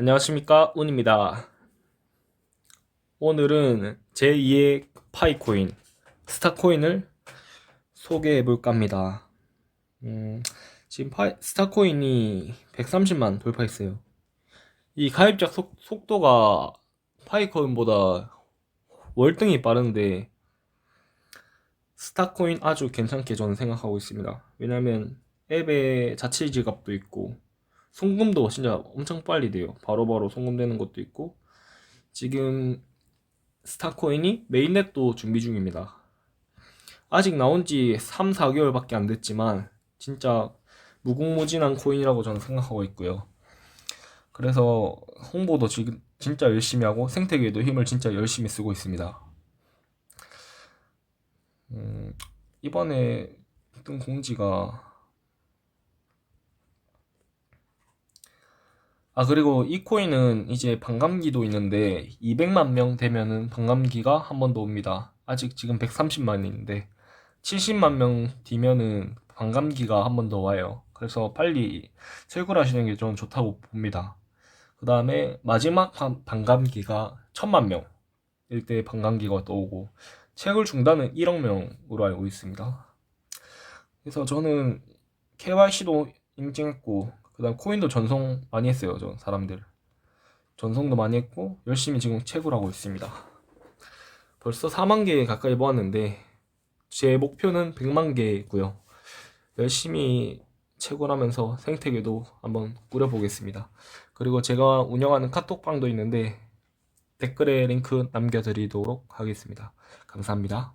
안녕하십니까 운입니다. 오늘은 제2의 파이코인 스타코인을 소개해 볼까 합니다. 음, 지금 파이, 스타코인이 130만 돌파했어요. 이 가입자 속, 속도가 파이코인보다 월등히 빠른데 스타코인 아주 괜찮게 저는 생각하고 있습니다. 왜냐면 앱에 자체 지갑도 있고 송금도 진짜 엄청 빨리 돼요. 바로 바로 송금되는 것도 있고 지금 스타코인이 메인넷도 준비 중입니다. 아직 나온 지 3, 4개월밖에 안 됐지만 진짜 무궁무진한 코인이라고 저는 생각하고 있고요. 그래서 홍보도 지금 진짜 열심히 하고 생태계에도 힘을 진짜 열심히 쓰고 있습니다. 음, 이번에 뜬 공지가 아, 그리고 이 코인은 이제 반감기도 있는데 200만 명 되면은 반감기가 한 번 더 옵니다. 아직 지금 130만인데 70만 명 뒤면은 반감기가 한 번 더 와요. 그래서 빨리 철굴하시는 게 좀 좋다고 봅니다. 그 다음에 마지막 반- 반감기가 1000만 명일 때 반감기가 또 오고 채굴 중단은 1억 명으로 알고 있습니다. 그래서 저는 KYC도 인증했고 그다음 코인도 전송 많이 했어요. 저 사람들 전송도 많이 했고 열심히 지금 채굴하고 있습니다. 벌써 4만 개 가까이 모았는데 제 목표는 100만 개고요. 열심히 채굴하면서 생태계도 한번 꾸려보겠습니다. 그리고 제가 운영하는 카톡방도 있는데 댓글에 링크 남겨드리도록 하겠습니다. 감사합니다.